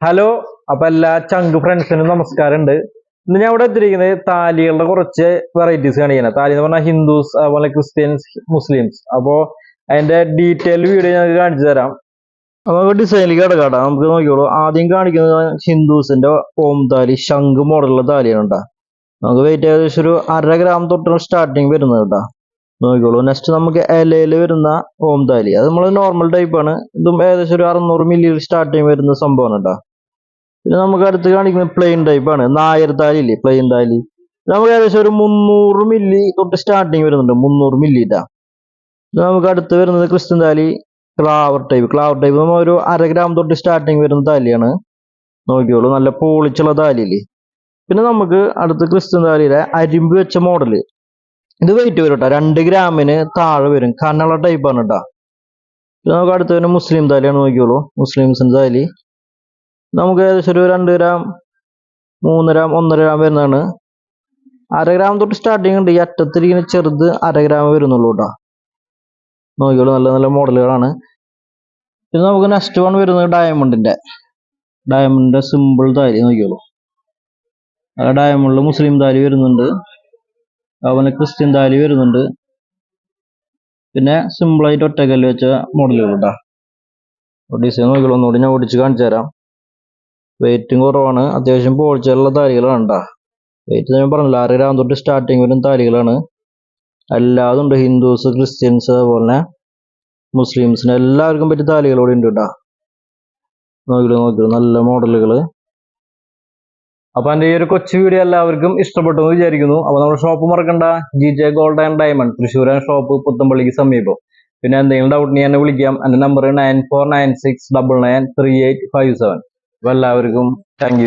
Hello അപ്പൊ എല്ലാ ചങ്ക് ഫ്രണ്ട്സിനും നമസ്കാരം ഉണ്ട് ഇന്ന് ഞാൻ ഇവിടെ എത്തിയിരിക്കുന്നത് താലികളുടെ കുറച്ച് വെറൈറ്റീസ് കാണിക്കുന്നത് താലി എന്ന് പറഞ്ഞാൽ ഹിന്ദുസ് അതുപോലെ ക്രിസ്ത്യൻസ് മുസ്ലിംസ് അപ്പോ അതിന്റെ ഡീറ്റെയിൽ വീഡിയോ ഞാൻ കാണിച്ചു തരാം. നമുക്ക് ഡിസൈനിലേക്ക് കിടക്കാട്ടോ നമുക്ക് നോക്കിയോളൂ ആദ്യം കാണിക്കുന്നത് ഹിന്ദുസിന്റെ ഓം താലി ശംഖ് മോഡലുള്ള താലിയാണ് കേട്ടോ. നമുക്ക് വെയിറ്റ് ഏകദേശം ഒരു അര ഗ്രാം തൊട്ടാണ് സ്റ്റാർട്ടിങ് വരുന്നത് കേട്ടോ. നോക്കിക്കോളൂ. നെക്സ്റ്റ് നമുക്ക് എലയിൽ വരുന്ന ഓം താലി. അത് നമ്മൾ നോർമൽ ടൈപ്പാണ് ഇതും ഏകദേശം ഒരു അറുന്നൂറ് മില്ലിയിൽ സ്റ്റാർട്ടിങ് വരുന്ന സംഭവമാണ് കേട്ടോ. പിന്നെ നമുക്ക് അടുത്ത് കാണിക്കുന്നത് പ്ലെയിൻ ടൈപ്പ് ആണ്. നായർ താലി ഇല്ലേ പ്ലെയിൻ താലി. നമുക്ക് ഏകദേശം ഒരു മുന്നൂറ് മില്ലി തൊട്ട് സ്റ്റാർട്ടിങ് വരുന്നുണ്ട്. മുന്നൂറ് മില്ലിട്ടാ നമുക്ക് അടുത്ത് വരുന്നത് ക്രിസ്ത്യൻ താലി ക്ലാവർ ടൈപ്പ് ക്ലാവർ ടൈപ്പ് നമ്മൾ ഒരു അര ഗ്രാം തൊട്ട് സ്റ്റാർട്ടിങ് വരുന്ന താലിയാണ്. നോക്കിയോളൂ നല്ല പോളിച്ചുള്ള താലിയില്ലേ? പിന്നെ നമുക്ക് അടുത്ത് ക്രിസ്ത്യൻ താലിയിലെ അരിമ്പ് വെച്ച മോഡൽ ഇത് വെയിറ്റ് വരും കേട്ടോ രണ്ട് ഗ്രാമിന് താഴെ വരും. കനള ടൈപ്പാണ് കേട്ടോ പിന്നെ നമുക്ക് അടുത്ത് വരുന്ന മുസ്ലിം താലിയാണ്. നോക്കിയോളൂ മുസ്ലിംസിന്റെ താലി. നമുക്ക് ഏകദേശം ഒരു രണ്ട് ഗ്രാം മൂന്ന് ഗ്രാം ഒന്നര ഗ്രാം വരുന്നതാണ്. അര ഗ്രാം തൊട്ട് സ്റ്റാർട്ടിങ് ഉണ്ട്. ഈ അറ്റത്തിരിക്കുന്ന ചെറുത് അര ഗ്രാം വരുന്നുള്ളൂ കേട്ടോ. നോക്കിയോളൂ നല്ല നല്ല മോഡലുകളാണ് പിന്നെ നമുക്ക് നെക്സ്റ്റ് വൺ വരുന്നത് ഡയമണ്ടിന്റെ ഡയമണ്ടിന്റെ സിമ്പിൾ താരി നോക്കിയോളൂ ഡയമണ്ടിൽ മുസ്ലിം താരി വരുന്നുണ്ട്. അതുപോലെ ക്രിസ്ത്യൻ താരി വരുന്നുണ്ട്. പിന്നെ സിമ്പിളായിട്ട് ഒറ്റക്കല്ല് വെച്ച മോഡലുകൾ കേട്ടോ. ഡിസൈൻ നോക്കിയോളൂ ഒന്നുകൂടി ഞാൻ ഓടിച്ച് കാണിച്ചു തരാം വെയിറ്റും കുറവാണ്. അത്യാവശ്യം പോളിച്ചുള്ള താലികളാണ് കേട്ടോ വെയിറ്റ് ഞാൻ പറഞ്ഞില്ല ആറ് ഗ്രാം തൊട്ട് സ്റ്റാർട്ടിങ് വരും താലികളാണ്. എല്ലാതും ഉണ്ട് ഹിന്ദുസ് ക്രിസ്ത്യൻസ് അതുപോലെ തന്നെ മുസ്ലിംസിന് എല്ലാവർക്കും പറ്റിയ താലികൾ ഇവിടെ ഉണ്ട് കേട്ടോ നോക്കിയിട്ട് നോക്കിയിട്ട് നല്ല മോഡലുകൾ അപ്പൊ എന്റെ ഈ ഒരു കൊച്ചു വീഡിയോ എല്ലാവർക്കും ഇഷ്ടപ്പെട്ടു എന്ന് വിചാരിക്കുന്നു. അപ്പോൾ നമ്മുടെ ഷോപ്പ് മറക്കണ്ട. G J gold and diamond Thrissur shop പുത്തമ്പള്ളിക്ക് സമീപം. പിന്നെ എന്തെങ്കിലും ഡൗട്ട് ഞാൻ എന്നെ വിളിക്കാം. എന്റെ number nine four nine six double nine three eight five seven എല്ലാവർക്കും താങ്ക്